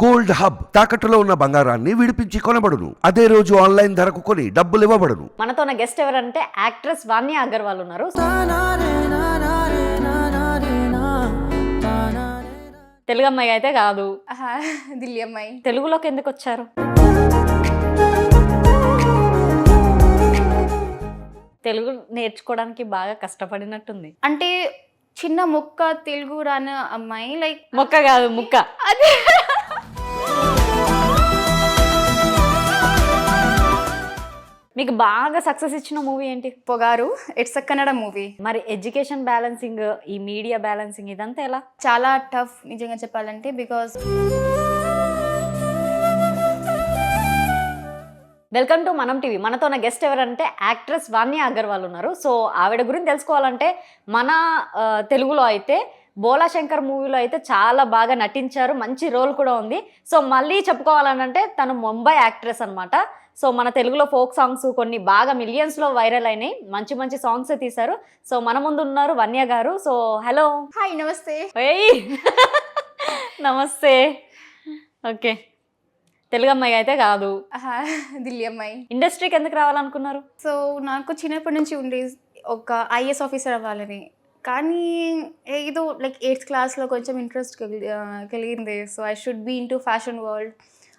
Gold hub తాకట్టులో ఉన్న బంగారాన్ని విడిపించి కొనబడును. అదే రోజు ఆన్లైన్ ధరకు కొని డబ్బులు ఇవ్వబడును. మనతో ఉన్న గెస్ట్ ఎవరంటే యాక్ట్రెస్ వాణ్య అగర్వాల్ ఉన్నారు. తెలుగు అమ్మాయి అయితే కాదు. దిల్లీ అమ్మాయి. తెలుగులోకి ఎందుకు వచ్చారు? తెలుగు నేర్చుకోవడానికి బాగా కష్టపడినట్టుంది. అంటే చిన్న ముక్క తెలుగు రాని అమ్మాయి లైక్ మొక్క కాదు ముక్క. అదే. మీకు బాగా సక్సెస్ ఇచ్చిన మూవీ ఏంటి? Pogaru it's a Kannada movie మరి ఎడ్యుకేషన్ బ్యాలెన్సింగ్ ఈ మీడియా బ్యాలెన్సింగ్ ఇదంతా ఎలా? చాలా టఫ్ నిజంగా చెప్పాలంటే బికాస్ వెల్కమ్ టు మనం టీవీ మనతో ఉన్న గెస్ట్ ఎవరంటే యాక్ట్రెస్ వాణ్య అగర్వాల్ ఉన్నారు. సో ఆవిడ గురించి తెలుసుకోవాలంటే మన తెలుగులో అయితే బోలా శంకర్ మూవీలో అయితే చాలా బాగా నటించారు. మంచి రోల్ కూడా ఉంది. సో మళ్ళీ చెప్పుకోవాలనంటే తను ముంబై యాక్ట్రెస్ అన్నమాట. సో మన తెలుగులో ఫోక్ సాంగ్స్ కొన్ని బాగా మిలియన్స్లో వైరల్ అయినాయి. మంచి మంచి సాంగ్స్ తీశారు. సో మన ముందు ఉన్నారు వన్య గారు. సో హలో హాయ్ నమస్తే. ఏయ్! నమస్తే. ఓకే. తెలుగు అమ్మాయి అయితే కాదు. దిల్లీ అమ్మాయి. ఇండస్ట్రీకి ఎందుకు రావాలనుకున్నారు? సో నాకు చిన్నప్పటి నుంచి ఉండే ఒక ఐఏఎస్ ఆఫీసర్ అవ్వాలని. కానీ ఏదో లైక్ ఎయిత్ క్లాస్లో కొంచెం ఇంట్రెస్ట్ కలిగింది. So I should be in to fashion world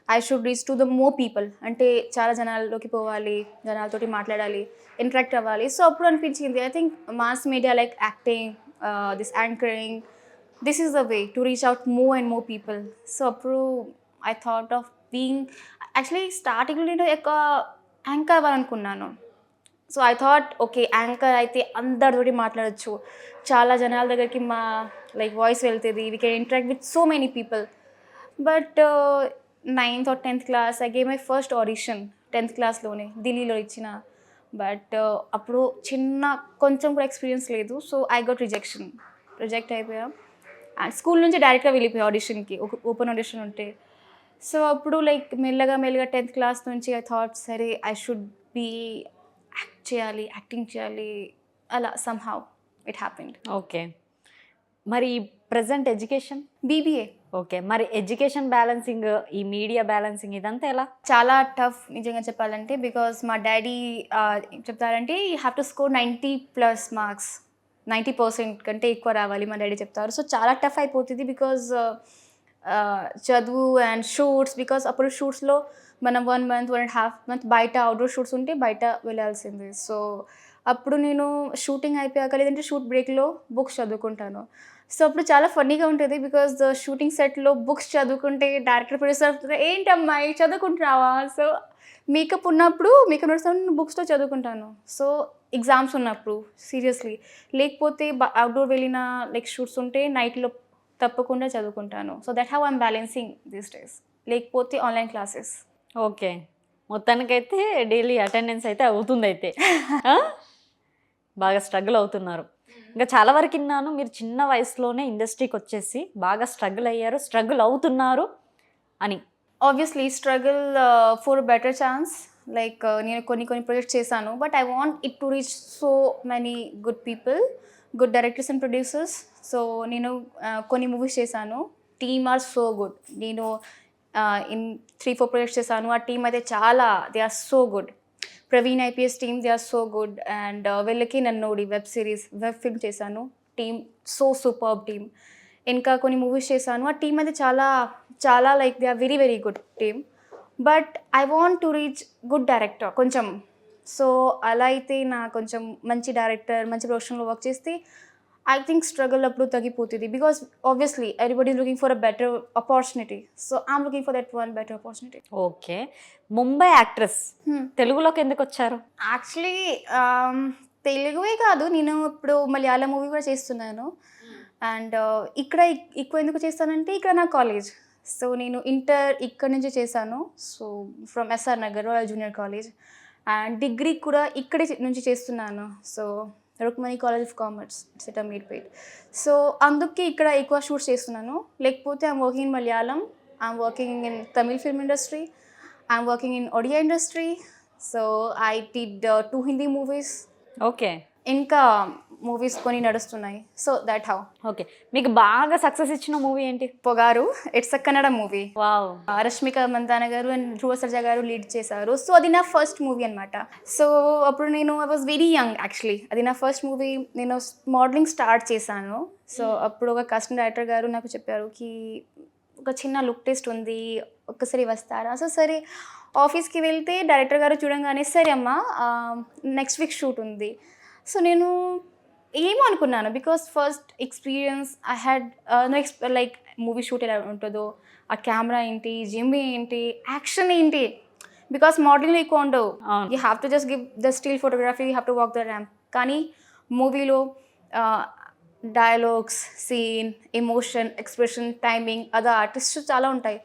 I should reach to the more people అంటే చాలా జనాల్లోకి పోవాలి జనాలతోటి మాట్లాడాలి ఇంటరాక్ట్ అవ్వాలి. సో అప్పుడు అనిపించింది. I think mass media like acting this anchoring this is the way to reach out more and more people so అప్పుడు I thought of being actually స్టార్టింగ్లో నేను ఒక anchor అవ్వాలనుకున్నాను. So I thought okay anchor అయితే అందరితోటి మాట్లాడచ్చు. చాలా జనాల దగ్గరికి మా లైక్ వాయిస్ వెళ్తుంది. We can interact with so many people but ninth or tenth class I gave my first audition tenth క్లాస్లోనే ఢిల్లీలో ఇచ్చిన. బట్ అప్పుడు చిన్న కొంచెం కూడా ఎక్స్పీరియన్స్ లేదు so I got rejection reject అయిపోయా. అండ్ స్కూల్ నుంచి డైరెక్ట్గా వెళ్ళిపోయా ఆడిషన్కి ఓపెన్ ఆడిషన్ ఉంటే. సో అప్పుడు లైక్ మెల్లగా మెల్లగా టెన్త్ క్లాస్ నుంచి ఐ థాట్ సరే ఐ షుడ్ బీ యాక్ట్ చేయాలి యాక్టింగ్ చేయాలి అలా సమ్హౌ ఇట్ హ్యాపెండ్ ఓకే మరి ప్రజెంట్ ఎడ్యుకేషన్ బీబీఏ ఓకే మరి ఎడ్యుకేషన్ బ్యాలెన్సింగ్ ఈ మీడియా బ్యాలెన్సింగ్ ఇదంతా ఎలా? చాలా టఫ్ నిజంగా చెప్పాలంటే బికాస్ మా డాడీ చెప్తారంటే you have to score ninety plus marks ninety percent కంటే ఎక్కువ రావాలి మా డాడీ చెప్తారు. సో చాలా టఫ్ అయిపోతుంది బికాజ్ చదువు అండ్ షూట్స్ బికాస్ అప్పుడు షూట్స్లో మనం one month one and half month బయట అవుట్డోర్ షూట్స్ ఉంటే బయట వెళ్ళాల్సింది. సో అప్పుడు నేను షూటింగ్ అయిపోయాక లేదంటే షూట్ బ్రేక్లో బుక్స్ చదువుకుంటాను. సో అప్పుడు చాలా ఫన్నీగా ఉంటుంది బికాస్ షూటింగ్ సెట్లో బుక్స్ చదువుకుంటే డైరెక్టర్ ప్రొడ్యూసర్ ఏంటమ్మాయి చదువుకుంటున్నావా? సో మేకప్ ఉన్నప్పుడు మేకప్ నడుస్తాను బుక్స్లో చదువుకుంటాను. సో ఎగ్జామ్స్ ఉన్నప్పుడు సీరియస్లీ. లేకపోతే అవుట్డోర్ వెళ్ళిన లైక్ షూట్స్ ఉంటే నైట్లో తప్పకుండా చదువుకుంటాను. So that how I'm balancing these days. లేకపోతే ఆన్లైన్ క్లాసెస్. ఓకే. మొత్తానికైతే డైలీ అటెండెన్స్ అయితే అవుతుంది అయితే? బాగా స్ట్రగుల్ అవుతున్నారు. ఇంకా చాలా వరకు విన్నాను మీరు చిన్న వయసులోనే ఇండస్ట్రీకి వచ్చేసి బాగా స్ట్రగుల్ అయ్యారు స్ట్రగుల్ అవుతున్నారు అని. Obviously struggle for better chance like నేను కొన్ని కొన్ని ప్రొజెక్ట్స్ చేశాను but I want it to reach so many good people good directors and producers so నేను కొన్ని మూవీస్ చేశాను. టీమ్ ఆర్ సో గుడ్ నేను ఇన్ త్రీ ఫోర్ ప్రొజెక్ట్స్ చేశాను. ఆ టీమ్ అయితే చాలా they are so good Praveen IPS team they are so good and వీళ్ళకి నన్నోడి వెబ్ సిరీస్ వెబ్ ఫిల్మ్ చేశాను. టీమ్ సో సూపర్ టీమ్ ఇంకా కొన్ని మూవీస్ చేశాను. ఆ టీమ్ అయితే చాలా చాలా like they are very very good team but I want to reach good director కొంచెం. సో అలా అయితే నా కొంచెం మంచి డైరెక్టర్ మంచి ప్రొఫెషన్లో వర్క్ చేస్తే ఐ థింక్ స్ట్రగుల్ అప్పుడు తగ్గిపోతుంది. Because obviously everybody looking for a better opportunity so I'm looking for that one better opportunity okay Mumbai actress తెలుగులోకి ఎందుకు వచ్చారు? యాక్చువల్లీ తెలుగువే కాదు. నేను ఇప్పుడు మలయాళం మూవీ కూడా చేస్తున్నాను. అండ్ ఇక్కడ ఎక్- ఎక్కువ ఎందుకు చేస్తానంటే ఇక్కడ నా కాలేజ్ సో నేను ఇంటర్ ఇక్కడ నుంచి చేశాను. So from SR Nagar Royal junior college and degree కూడా ఇక్కడే నుంచి చేస్తున్నాను. So Rukmani college of commerce set Meerpet. So అందుకే ఇక్కడ ఎక్కువ షూట్స్ చేస్తున్నాను. లేకపోతే I'm working in Malayalam I'm working in Tamil film industry I'm working in Odia industry. So I టీడ్ two Hindi movies okay ఇంకా మూవీస్ కొన్ని నడుస్తున్నాయి. So that how okay. మీకు బాగా సక్సెస్ ఇచ్చిన మూవీ ఏంటి? Pogaru it's a Kannada movie wow Rashmika Mandanna garu and ధ్రువ సర్జా గారు lead చేశారు. So అది నా ఫస్ట్ మూవీ అనమాట సో అప్పుడు నేను I was very young actually అది నా ఫస్ట్ మూవీ నేను మోడలింగ్ స్టార్ట్ చేశాను. సో అప్పుడు ఒక కస్టమ్ డైరెక్టర్ గారు నాకు చెప్పారు కి ఒక చిన్న లుక్ టెస్ట్ ఉంది ఒక్కసారి వస్తారా? సో సరే ఆఫీస్కి వెళ్తే డైరెక్టర్ గారు చూడంగానే సరే అమ్మా నెక్స్ట్ వీక్ షూట్ ఉంది. సో నేను ఏమో అనుకున్నాను because first experience I had next like movie shoot ఎలా ఉంటుందో ఆ కెమెరా ఏంటి జిమ్ ఏంటి యాక్షన్ ఏంటి బికాస్ మోడలింగ్ ఎక్కువ ఉండవు. You have to just give the still photography you have to walk the ramp కానీ మూవీలో dialogues scene emotion expression timing other artist చాలా ఉంటాయి.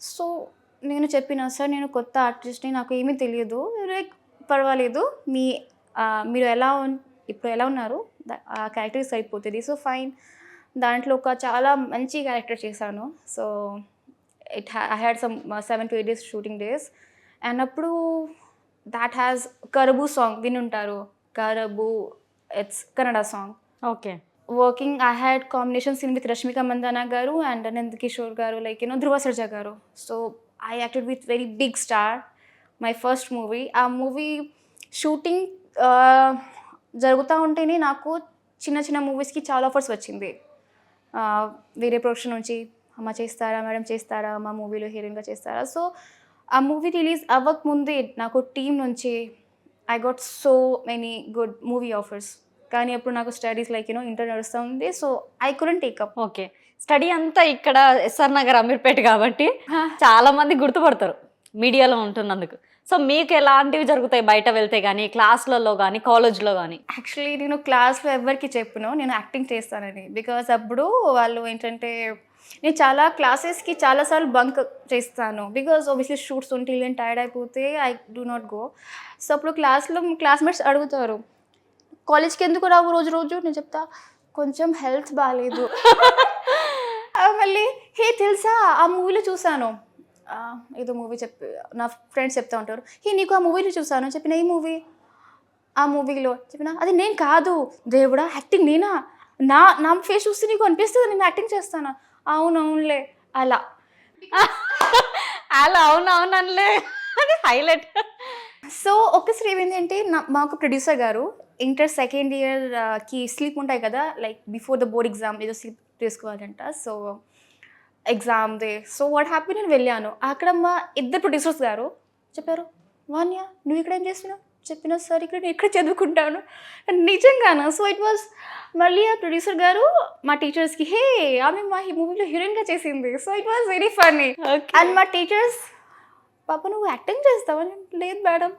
సో నేను చెప్పిన సార్ నేను కొత్త ఆర్టిస్ట్ని నాకు ఏమీ తెలియదు. లైక్ పర్వాలేదు. మీ మీరు ఎలా ఉన్- ఇప్పుడు ఎలా ఉన్నారు? ఆ క్యారెక్టర్ సరిపోతుంది సో ఫైన్ దాంట్లో ఒక చాలా మంచి క్యారెక్టర్ చేశాను. So it I had some seven to eight days shooting days and అప్పుడు దాట్ హ్యాస్ కరబు సాంగ్ వినుంటారు. Karabu it's Kannada song okay working I had combination scene with Rashmika Mandanna garu and Nand Kishore గారు like you know Dhruva Sarja garu so I acted with very big star my first movie ఆ movie shooting జరుగుతూ ఉంటేనే నాకు చిన్న చిన్న మూవీస్కి చాలా offers వచ్చింది. వేరే ప్రొడక్షన్ నుంచి అమ్మ చేస్తారా మేడం చేస్తారా మా మూవీలో హీరోయిన్గా చేస్తారా? సో ఆ మూవీ రిలీజ్ అవ్వక ముందే నాకు టీం నుంచి I got so many good movie offers కానీ అప్పుడు నాకు studies like you know inter నడుస్తూ ఉంది. So I couldn't take up okay. Study అంతా ఇక్కడ ఎస్ఆర్ నగర్ అమీర్పేట కాబట్టి చాలా మంది గుర్తుపడతారు. మీడియాలో ఉంటున్నందుకు. సో మీకు ఎలాంటివి జరుగుతాయి బయట వెళ్తే కానీ క్లాస్లలో కానీ కాలేజ్లో కానీ యాక్చువల్లీ నేను క్లాస్లో ఎవరికి చెప్పను. నేను యాక్టింగ్ చేస్తానని. బికాస్ అప్పుడు వాళ్ళు ఏంటంటే నేను చాలా క్లాసెస్కి చాలాసార్లు బంక్ చేస్తాను. బికాస్ ఆబ్వియస్లీ షూట్స్ ఉంటే నేను టైర్డ్ అయిపోతే I do not go so అప్పుడు క్లాస్లో క్లాస్మేట్స్ అడుగుతారు కాలేజ్కి ఎందుకు రావు రోజు రోజు? నేను చెప్తా కొంచెం హెల్త్ బాగాలేదు మళ్ళీ హే తెలుసా? ఆ మూవీలో చూసాను ఏదో మూవీ చెప్పి నా ఫ్రెండ్స్ చెప్తా ఉంటారు. హే నీకు ఆ మూవీలో చూసాను చెప్పిన ఈ మూవీ ఆ మూవీలో చెప్పిన అది నేను కాదు దేవుడా యాక్టింగ్ నేనా? నా నా ఫేస్ చూస్తే నీకు అనిపిస్తుంది? నేను యాక్టింగ్ చేస్తానా? అవును అవునులే అలా. అలా అవును అవునలే అది హైలైట్ సో ఒక్కసారి ఏమైంది అంటే నా- మాకు ప్రొడ్యూసర్ గారు ఇంటర్ సెకండ్ ఇయర్కి స్లీప్ ఉంటాయి కదా like before the board exam ఏదో sleep తీసుకోవాలంట. So exam they so what happy నేను వెళ్ళాను అక్కడ మా ఇద్దరు ప్రొడ్యూసర్స్ గారు చెప్పారు వాన్యా నువ్వు ఇక్కడ ఏం చేస్తున్నావు? చెప్పిన సార్ ఇక్కడ నేను ఇక్కడ చదువుకుంటాను? నిజంగానా? సో ఇట్ వాజ్ మళ్ళీ ఆ ప్రొడ్యూసర్ గారు మా టీచర్స్కి హే ఆమె మా ఈ మూవీలో హీరోయిన్గా చేసింది. So it was very funny and మా టీచర్స్ పాప నువ్వు యాక్టింగ్ చేస్తావా? నేను, లేదు మేడం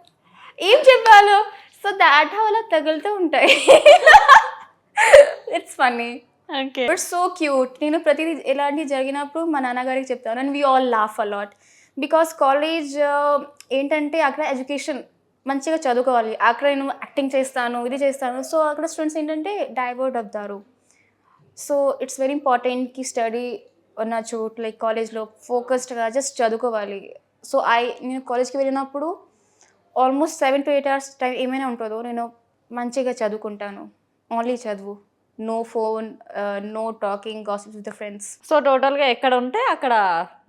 ఏం చెప్పాలో? సో దాట్ అలా తగులుతూ ఉంటాయి. It's funny okay but so cute నేను ప్రతిదీ ఎలాంటి జరిగినప్పుడు మా నాన్నగారికి చెప్తాను. And we all laugh a lot because college ఏంటంటే అక్కడ ఎడ్యుకేషన్ మంచిగా చదువుకోవాలి. అక్కడ నేను యాక్టింగ్ చేస్తాను ఇది చేస్తాను. సో అక్కడ స్టూడెంట్స్ ఏంటంటే డైవర్ట్ అవుతారు. సో ఇట్స్ వెరీ ఇంపార్టెంట్కి స్టడీ ఉన్న చోట్ లైక్ కాలేజ్లో ఫోకస్డ్గా జస్ట్ చదువుకోవాలి. సో ఐ నేను కాలేజ్కి వెళ్ళినప్పుడు almost seven to eight hours time ఏమైనా ఉంటుందో నేను మంచిగా చదువుకుంటాను. ఓన్లీ చదువు. No phone no talking gossip with friends so టోటల్గా ఎక్కడ ఉంటే అక్కడ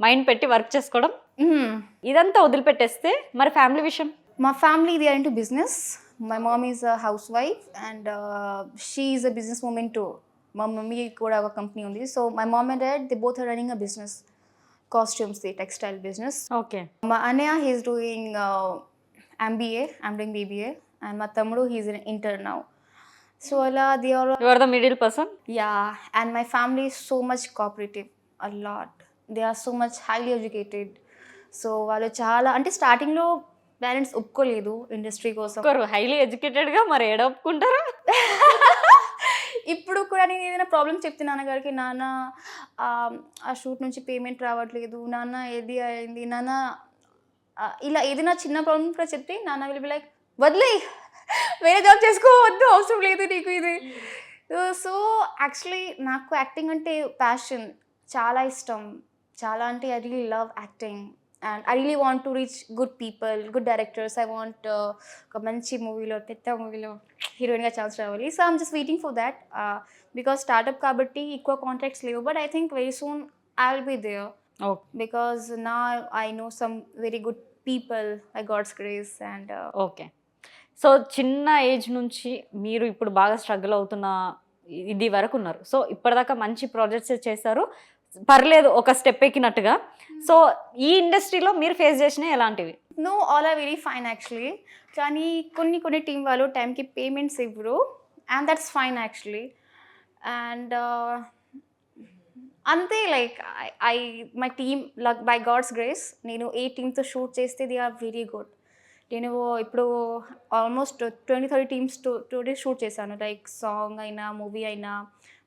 మైండ్ పెట్టి వర్క్ చేసుకోవడం. ఇదంతా వదిలిపెట్టేస్తే మరి ఫ్యామిలీ విషయం? మా family they are business my mom is a housewife and she is a businesswoman too మా మమ్మీ కూడా ఒక కంపెనీ ఉంది. So my mom and dad they both are running a business costumes the textile business okay మా అన్నయ్య he's doing MBA I'm doing BBA and మా తమ్ముడు he's in inter now so అలా your the middle person ya and my family is so much cooperative a lot they are so much highly educated so వాళ్ళు చాలా అంటే స్టార్టింగ్లో parents ఒప్పుకోలేదు industry కోసం. ఒకరు హైలీ ఎడ్యుకేటెడ్గా మరి ఏడ ఒప్పుకుంటారా? ఇప్పుడు కూడా నేను ఏదైనా ప్రాబ్లమ్ చెప్తే నాన్నగారికి నాన్న ఆ, షూట్ నుంచి పేమెంట్ రావట్లేదు. నాన్న ఏది అయింది? నాన్న ఇలా ఏదైనా చిన్న ప్రాబ్లమ్ కూడా చెప్తే నాన్న విల్ బి లైక్ వదిలే వేరే జాబ్ చేసుకోవద్దు అవసరం లేదు నీకు ఇది. సో యాక్చువల్లీ నాకు యాక్టింగ్ అంటే ప్యాషన్ చాలా ఇష్టం. చాలా అంటే I really love acting and I really want to reach good people good directors I want ఒక మంచి మూవీలో పెద్ద మూవీలో హీరోయిన్గా ఛాన్స్ రావాలి. So I'm just waiting for that because startup కాబట్టి ఎక్కువ కాంటాక్ట్స్ లేవు. But I think very soon I will be there now I know some very good people. By God's grace and uh, okay so చిన్న age నుంచి మీరు ఇప్పుడు బాగా struggle అవుతున్న ఇది వరకు ఉన్నారు. సో ఇప్పటిదాకా మంచి ప్రాజెక్ట్స్ చేశారు. పర్లేదు ఒక స్టెప్ ఎక్కినట్టుగా. సో ఈ ఇండస్ట్రీలో మీరు ఫేస్ చేసిన ఎలాంటివి? No all are very fine actually కానీ కొన్ని కొన్ని టీం వాళ్ళు టైంకి పేమెంట్స్ ఇవ్వరు. And that's fine actually and అంతే like I my team luck by God's grace నేను ఏ టీమ్తో షూట్ చేస్తే దే ఆర్ వెరీ గుడ్ నేను ఇప్పుడు almost twenty thirty teams two two days shoot చేశాను. లైక్ సాంగ్ అయినా మూవీ అయినా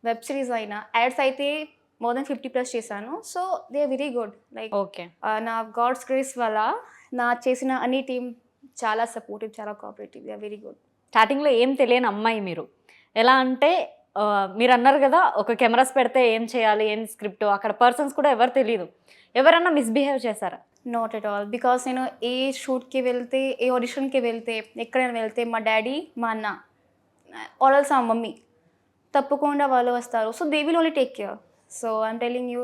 వెబ్ సిరీస్ అయినా యాడ్స్ అయితే మోర్ దెన్ ఫిఫ్టీ ప్లస్ చేశాను. So they are very good like okay నా గాడ్స్ గ్రేస్ వల్ల నా చేసిన అన్ని టీం చాలా సపోర్టివ్ చాలా కోఆపరేటివ్ దే వెరీ గుడ్ స్టార్టింగ్లో ఏం తెలియని అమ్మాయి మీరు. ఎలా అంటే మీరు అన్నారు కదా ఒక కెమెరాస్ పెడితే ఏం చేయాలి ఏం స్క్రిప్ట్ అక్కడ పర్సన్స్ కూడా ఎవరు తెలియదు ఎవరన్నా మిస్బిహేవ్ చేశారా? నాట్ ఎట్ ఆల్ బికాస్ నేను ఏ షూట్కి వెళ్తే ఏ ఆడిషన్కి వెళ్తే ఎక్కడైనా వెళ్తే మా డాడీ మా అన్న ఆల్సో మా మమ్మీ తప్పకుండా వాళ్ళు వస్తారు. So they will only take care so I'm telling you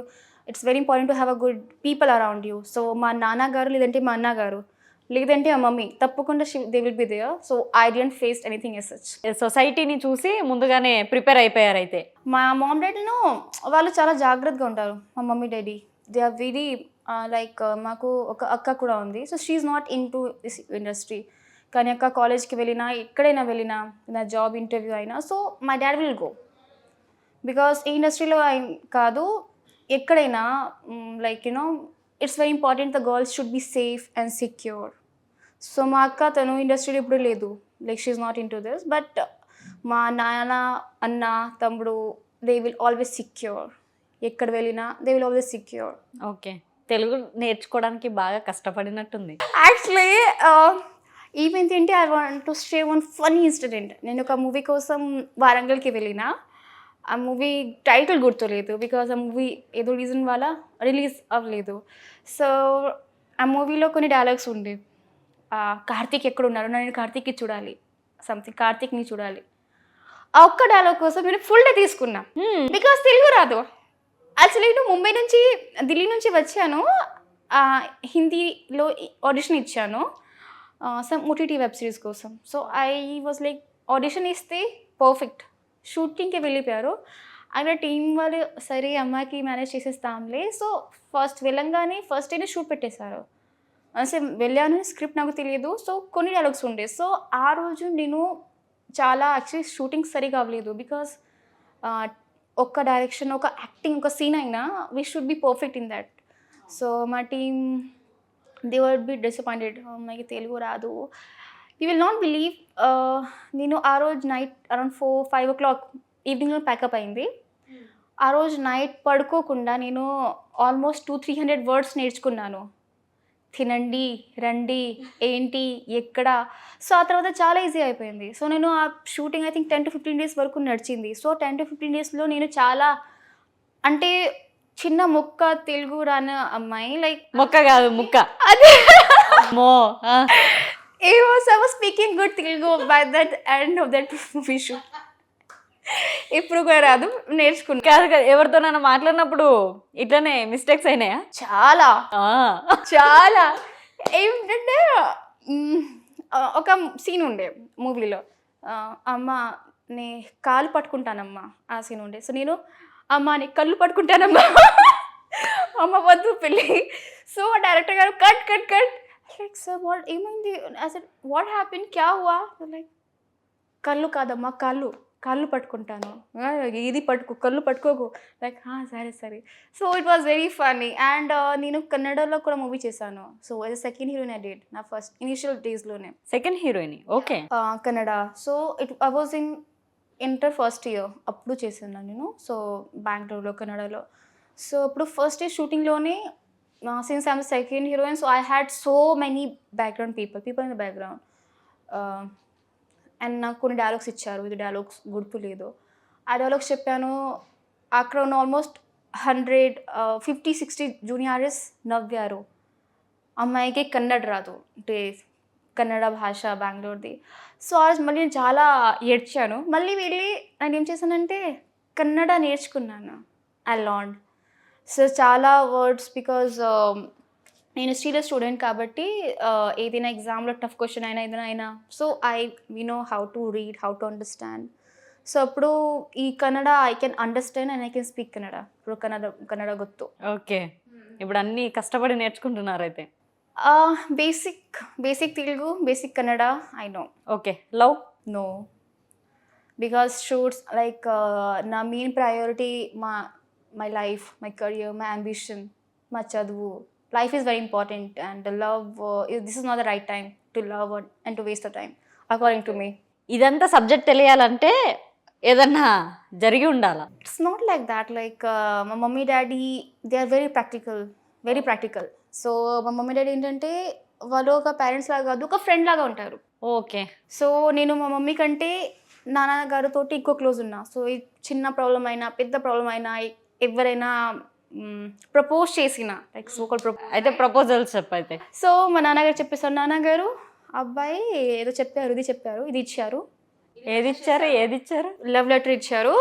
it's very important to have a good people around you so మా నాన్నగారు లేదంటే మా అన్నగారు లేదంటే మా మమ్మీ తప్పకుండా they will be there so I didn't face anything as such సొసైటీని చూసి ముందుగానే ప్రిపేర్ అయిపోయారు అయితే. మా మామ్ డాడీను వాళ్ళు చాలా జాగ్రత్తగా ఉంటారు. మా mummy daddy they are very like మాకు ఒక అక్క కూడా ఉంది. So she's not into this industry కానీ అక్క కాలేజ్కి వెళ్ళినా ఎక్కడైనా వెళ్ళినా నా జాబ్ ఇంటర్వ్యూ అయినా so my dad will go because ఈ ఇండస్ట్రీలో కాదు ఎక్కడైనా like you know it's very important the girls should be safe and secure so మా అక్క తను ఇండస్ట్రీలో ఇప్పుడు లేదు. Like she's not into this but మా నాన్న అన్న తమ్ముడు దే విల్ ఆల్వేస్ సెక్యూర్ ఎక్కడ వెళ్ళినా they will always secure okay Telugu నేర్చుకోవడానికి బాగా కష్టపడినట్టుంది. యాక్చువల్లీ ఈవెంట్ ఏంటి I want to stay one funny incident నేను ఒక మూవీ కోసం వారంగల్కి వెళ్ళిన ఆ మూవీ టైటిల్ గుర్తులేదు బికాజ్ ఆ మూవీ ఏదో రీజన్ వల్ల రిలీజ్ అవ్వలేదు. సో ఆ మూవీలో కొన్ని డైలాగ్స్ ఉండే. కార్తీక్ ఎక్కడ ఉన్నారు నేను కార్తీక్కి చూడాలి. సంథింగ్ కార్తీక్ని చూడాలి. ఆ ఒక్క డైలాగ్ కోసం నేను ఫుల్ డే తీసుకున్నా. బికాస్ తెలుగు రాదు. యాక్చువల్లీ నేను ముంబై నుంచి ఢిల్లీ నుంచి వచ్చాను. హిందీలో ఆడిషన్ ఇచ్చాను. సమ్ ఓటీటీ వెబ్ సిరీస్ కోసం. So I was like audition ఇస్తే పర్ఫెక్ట్ షూటింగ్కి వెళ్ళిపోయారు. అక్కడ టీం వాళ్ళు సరే అమ్మాయికి మేనేజ్ చేసేస్తాంలే. సో ఫస్ట్ వెళ్ళంగానే ఫస్ట్ డేనే షూట్ పెట్టేశారు. అసలు వెళ్ళాను స్క్రిప్ట్ నాకు తెలియదు. సో కొన్ని డైలాగ్స్ ఉండే. సో ఆ రోజు నేను చాలా యాక్చువల్లీ షూటింగ్ సరిగా అవ్వలేదు. బికాస్ ఒక్క డైరెక్షన్ ఒక యాక్టింగ్ ఒక సీన్ అయినా we should be perfect in that so మా team they were be disappointed అమ్మాయికి తెలుగు రాదు. యూ విల్ నాట్ బిలీవ్ నేను ఆ రోజు night around four five o'clock ఈవినింగ్లో packup అయింది. ఆ రోజు నైట్ పడుకోకుండా నేను almost two three hundred words నేర్చుకున్నాను. తినండి రండి ఏంటి ఎక్కడ? సో ఆ తర్వాత చాలా ఈజీ అయిపోయింది. సో నేను ఆ shooting I think ten to fifteen days వరకు నడిచింది. సో టెన్ టు ఫిఫ్టీన్ డేస్లో నేను చాలా అంటే చిన్న మొక్క తెలుగు రాని అమ్మాయి లైక్ మొక్క కాదు ముక్క. అదే. మో ఏ was I was speaking good Telugu by that end of that movie shoot ఇప్పుడు కూడా రాదు నేర్చుకున్నా. కాదు కాదు ఎవరితోనైనా మాట్లాడినప్పుడు ఇట్లనే మిస్టేక్స్ అయినాయా? చాలా. చాలా. ఏమిటంటే మ్, ఒక సీన్ ఉండే మూవీలో. అమ్మ నే కాలు పట్టుకుంటానమ్మా ఆ సీన్ ఉండే. సో నేను అమ్మ నీ కళ్ళు పట్టుకుంటానమ్మా. అమ్మ వద్దు పెళ్ళి. సో డైరెక్టర్ గారు cut cut cut like sir what ఏమైంది? అసలు వాట్ హ్యాపీన్ క్యా హువా? లైక్ కళ్ళు కాదమ్మా కాళ్ళు. కాళ్ళు పట్టుకుంటాను. ఇది పట్టుకో కళ్ళు పట్టుకోకు. లైక్ సరే సరే. So it was very funny and నేను కన్నడలో కూడా మూవీ చేశాను. సో అది సెకండ్ హీరోయిన్ ఐ డేట్ నా ఫస్ట్ ఇనిషియల్ డేస్లోనే second heroine okay Kannada. So it I was in inter first year అప్పుడు చేశాను నేను. సో బెంగళూరులో కన్నడలో. సో ఇప్పుడు first year షూటింగ్లోనే since I'm second heroine so I had so many background people people in the background and నాకు కొన్ని dialogues ఇచ్చారు. ఇది డైలాగ్స్ గుర్తు లేదు. ఆ డైలాగ్స్ చెప్పాను అక్కడ ఉన్న almost hundred fifty sixty juniors నవ్వారు. అమ్మాయికి కన్నడ రాదు. అంటే కన్నడ భాష బెంగళూరుది. సో ఆ రోజు మళ్ళీ నేను చాలా ఏడ్చాను. మళ్ళీ వెళ్ళి నేను ఏం చేశానంటే కన్నడ నేర్చుకున్నాను. ఐ లాండ్ సో చాలా వర్డ్స్ బికాజ్ నేను హిస్టరీలో స్టూడెంట్ కాబట్టి ఏదైనా ఎగ్జామ్లో టఫ్ క్వశ్చన్ అయినా ఏదైనా అయినా so I we know how to read how to understand so అప్పుడు ఈ Kannada I can understand and I can speak Kannada ఇప్పుడు కన్నడ కన్నడ గుర్తు. ఓకే. ఇప్పుడు అన్ని కష్టపడి నేర్చుకుంటున్నారు అయితే basic basic Telugu basic Kannada I know okay. Love no because shoots like నా మెయిన్ ప్రయారిటీ మా my life my career my ambition మా చదువు. Life is very important and love this is not the right time to love and to waste the time according to me ఇదంతా subject తెలియాలంటే ఏదన్నా జరిగి ఉండాలా? It's not like that like మా mummy daddy they are very practical very practical so మా mummy daddy ఏంటంటే వాళ్ళు ఒక పేరెంట్స్ లాగా కాదు ఒక ఫ్రెండ్ లాగా ఉంటారు. ఓకే. సో నేను మా మమ్మీ కంటే నాన్నగారితో ఎక్కువ క్లోజ్ ఉన్నా. సో ఈ చిన్న ప్రాబ్లం అయినా పెద్ద ప్రాబ్లం అయినా ఎవరైనా ప్రపోజ్ చేసిన లైక్ సో ప్రపోజ్ అయితే ప్రపోజల్స్ చెప్పైతే. సో మా నాన్నగారు చెప్పేసారు నాన్నగారు అబ్బాయి ఏదో చెప్పారు ఇది చెప్పారు ఇది ఇచ్చారు. ఏది ఇచ్చారు ఏది ఇచ్చారు? లవ్ లెటర్ ఇచ్చారు.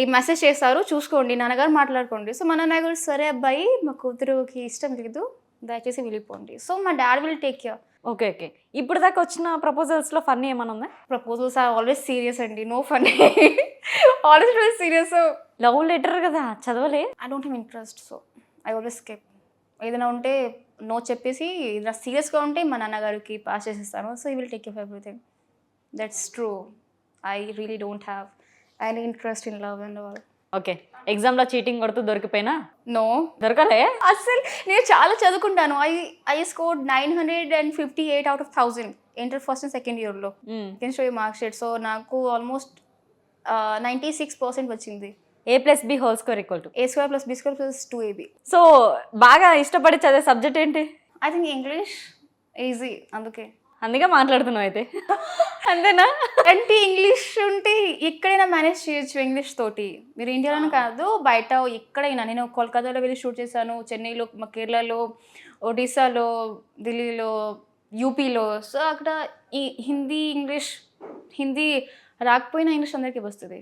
ఈ మెసేజ్ చేస్తారు చూసుకోండి నాన్నగారు మాట్లాడుకోండి. సో మా నాన్నగారు సరే అబ్బాయి మా కూతురుకి ఇష్టం లేదు దయచేసి వెళ్ళిపోండి. So my dad will take care okay okay. ఇప్పుడు దాకా వచ్చిన ప్రపోజల్స్లో ఫన్నీ ఏమైనా ఉందా? ప్రపోజల్స్ ఆర్ ఆల్వేస్ సీరియస్ అండి. No fun always serious. Love letter కదా చదవలే? I don't have interest so I always skip. ఏదైనా ఉంటే నో చెప్పేసి ఏదైనా సీరియస్గా ఉంటే మా నాన్నగారికి పాస్ చేసేస్తాను. So he will take care everything. That's true I really don't have any interest in love and all okay. ఎగ్జామ్లో చీటింగ్ కొడుతూ దొరికిపోయినా? నో. దొరకలే? అసలు నేను చాలా చదువుకుంటాను. I I score nine hundred and fifty eight out of thousand inter first and second ఇయర్లో. Can show mark sheet so నాకు ఆల్మోస్ట్ నైంటీ సిక్స్ పర్సెంట్ వచ్చింది. A plus b whole square equal to a square plus b square plus two a b so బాగా ఇష్టపడి చదివే subject ఏంటి? I think English easy అందుకే. అందుకే మాట్లాడుతున్నావు అయితే. అంతేనా? అంటే ఇంగ్లీష్ ఉంటే ఎక్కడైనా మేనేజ్ చేయొచ్చు ఇంగ్లీష్ తోటి. మీరు ఇండియాలోనే కాదు బయట ఎక్కడైనా. నేను కోల్కతాలో వెళ్ళి షూట్ చేశాను చెన్నైలో మా కేరళలో ఒడిశాలో ఢిల్లీలో యూపీలో. సో అక్కడ ఈ హిందీ ఇంగ్లీష్ హిందీ రాకపోయినా ఇంగ్లీష్ అందరికీ వస్తుంది.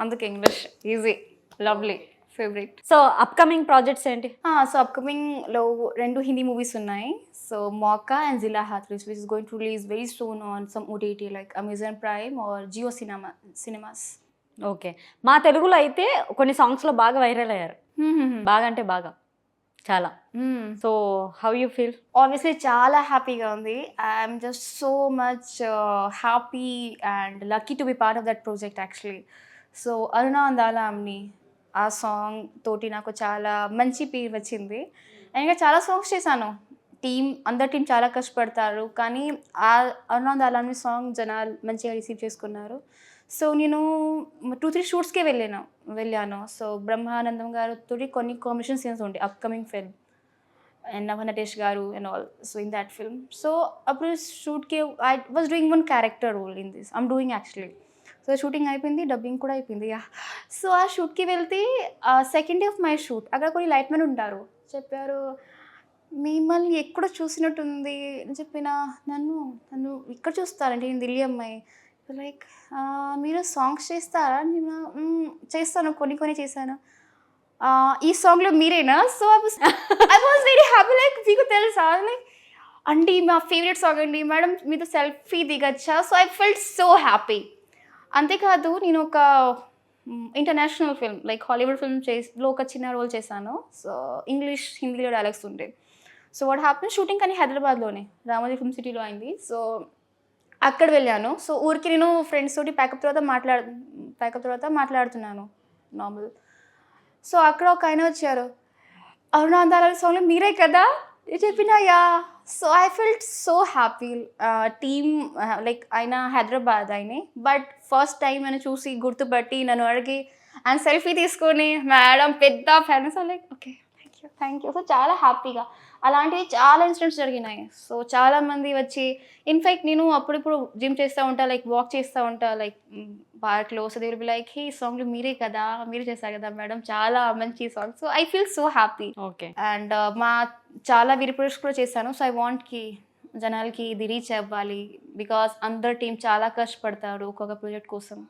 అందుకే English easy lovely. Favourite so upcoming projects ఏంటి? సో అప్కమింగ్లో రెండు హిందీ మూవీస్ ఉన్నాయి. So Mauka and Zila Hathras which is going to release very soon on some OTT like Amazon Prime or Jio cinema cinemas okay మా తెలుగులో అయితే కొన్ని సాంగ్స్లో బాగా వైరల్ అయ్యారు. బాగా అంటే బాగా. చాలా. So how you feel obviously చాలా హ్యాపీగా ఉంది. I'm just so much happy and lucky to be part of that project actually so అరుణ అందాలాంని ఆ సాంగ్ తోటి నాకు చాలా మంచి పేరు వచ్చింది. అండ్ ఇంకా చాలా సాంగ్స్ చేశాను. టీం అందరి టీం చాలా కష్టపడతారు. కానీ ఆ అరుణాద్ అలాని సాంగ్ జనాలు మంచిగా రిసీవ్ చేసుకున్నారు. సో నేను టూ త్రీ షూట్స్కే వెళ్ళాను వెళ్ళాను. సో బ్రహ్మానందం గారితో కొన్ని కాంబినేషన్ సీన్స్ ఉండే అప్కమింగ్ ఫిల్మ్ అండ్ నవ నటేష్ గారు and all so in that film so అప్పుడు షూట్కి I was doing one character role in this I'm doing actually so shooting అయిపోయింది డబ్బింగ్ కూడా అయిపోయింది యా సో ఆ షూట్కి వెళ్తే second day of my shoot అక్కడ కొన్ని లైట్ మెన్ ఉంటారు. చెప్పారు మిమ్మల్ని ఎక్కడ చూసినట్టుంది? అని చెప్పిన నన్ను నన్ను ఇక్కడ చూస్తారంటే నేను ఢిల్లీ అమ్మాయి. లైక్ మీరు సాంగ్స్ చేస్తారా? నేను చేస్తాను కొన్ని కొన్ని చేశాను. ఈ సాంగ్లో మీరేనా? So I I was very happy like మీకు తెలుసా? లైక్ అండి మా ఫేవరెట్ సాంగ్ అండి మేడం మీతో selfie దిగచ్చా? So I felt so happy అంతేకాదు నేను ఒక international film like Hollywood film చేలో ఒక చిన్న రోల్ చేశాను. సో ఇంగ్లీష్ హిందీలో డైలాగ్స్ ఉండే. సో వాట్ హ్యాపీ షూటింగ్ కానీ హైదరాబాద్లోనే. రామోజీ ఫిల్మ్ సిటీలో అయింది. సో అక్కడ వెళ్ళాను. సో ఊరికి నేను ఫ్రెండ్స్ తోటి ప్యాకప్ తర్వాత మాట్లాడు ప్యాకప్ తర్వాత మాట్లాడుతున్నాను. నార్మల్ సో అక్కడ ఒక ఆయన వచ్చారు. అరుణాందాల సాంగ్లో మీరే కదా? చెప్పిన yeah so I felt so happy team like ఆయన హైదరాబాద్ ఆయనే బట్ ఫస్ట్ టైం అని చూసి గుర్తుపట్టి నన్ను అడిగి అండ్ సెల్ఫీ తీసుకొని మేడం పెద్ద fan so like okay thank you thank you so చాలా హ్యాపీగా అలాంటివి చాలా ఇన్సిడెంట్స్ జరిగినాయి. సో చాలా మంది వచ్చి ఇన్ఫ్యాక్ట్ నేను అప్పుడిప్పుడు జిమ్ చేస్తూ ఉంటా లైక్ వాక్ చేస్తూ ఉంటా లైక్ పార్క్లో సో బి లైక్ హీ సాంగ్లు మీరే కదా మీరే చేశారు కదా మేడం చాలా మంచి song so I feel so happy okay and మా చాలా విరిప్రెస్ కూడా చేశాను. సో ఐ వాంట్కి జనాలకి ఇది రీచ్ అవ్వాలి బికాస్ అందరు టీం చాలా కష్టపడతారు ఒక్కొక్క ప్రాజెక్ట్ కోసం.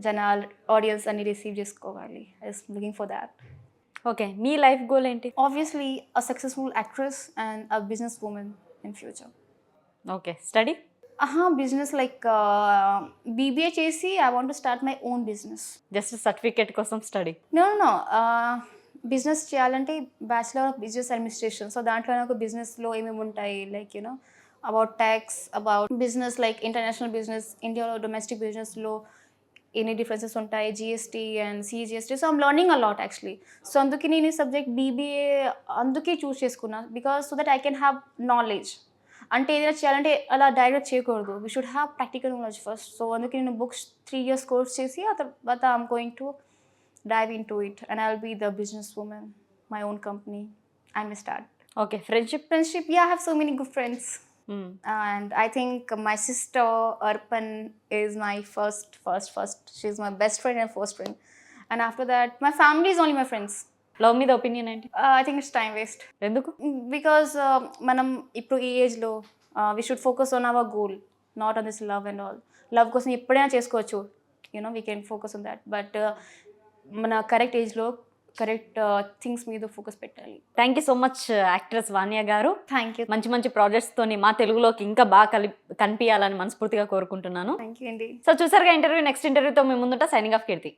జనాలు ఆడియన్స్ అన్ని రిసీవ్ చేసుకోవాలి. I looking for that okay me life goal ఏంటి? Obviously a successful actress and a businesswoman in future. Okay study business like uh, bba చేసి i want to start my own business. Just certificate కోసం study no uh, business చేయాలంటే bachelor of business administration. So దాంట్లో నాకు బిజినెస్లో ఏమేమి ఉంటాయి? Like you know about tax about business like international business ఇండియాలో domestic బిజినెస్లో ఎన్ని డిఫరెన్సెస్ ఉంటాయి? GST and CGST so I'm learning a lot actually so అందుకే నేను ఈ సబ్జెక్ట్ బీబీఏ అందుకే చూస్ చేసుకున్నా. Because so that I can have knowledge అంటే ఏదైనా చేయాలంటే అలా డైరెక్ట్ చేయకూడదు. We should have practical knowledge first so అందుకే నేను బుక్స్ త్రీ ఇయర్స్ కోర్స్ చేసి ఆ తర్వాత I'm going to dive into it and I'll be the businesswoman, my own company. I may start. Okay friendship Friendship, yeah, I have so many good friends. And I think my sister Arpan is my first, first, first. She's my best friend and first friend. And after that, my family is only my friends. Love మీద opinion ఏంటి Uh, I think it's time waste. ఎందుకు because మనం ఇప్పుడు ఈ ఏజ్లో we should focus on our goal not on this love and all love కోసం ఎప్పుడైనా చేసుకోవచ్చు you know we can focus on that but uh, మన కరెక్ట్ ఏజ్లో కరెక్ట్ థింగ్స్ మీద ఫోకస్ పెట్టాలి. Thank you so much actress Vanya garu. Thank you మంచి మంచి projects తోని మా తెలుగులోకి ఇంకా బాగా కలి కనిపించాలని మనస్ఫూర్తిగా కోరుకుంటున్నాను. థ్యాంక్ యూ అండి. సో చూసారుగా ఇంటర్వ్యూ నెక్స్ట్ ఇంటర్వ్యూతో మీ ముందుంటా సైనింగ్ ఆఫ్ కీర్తి.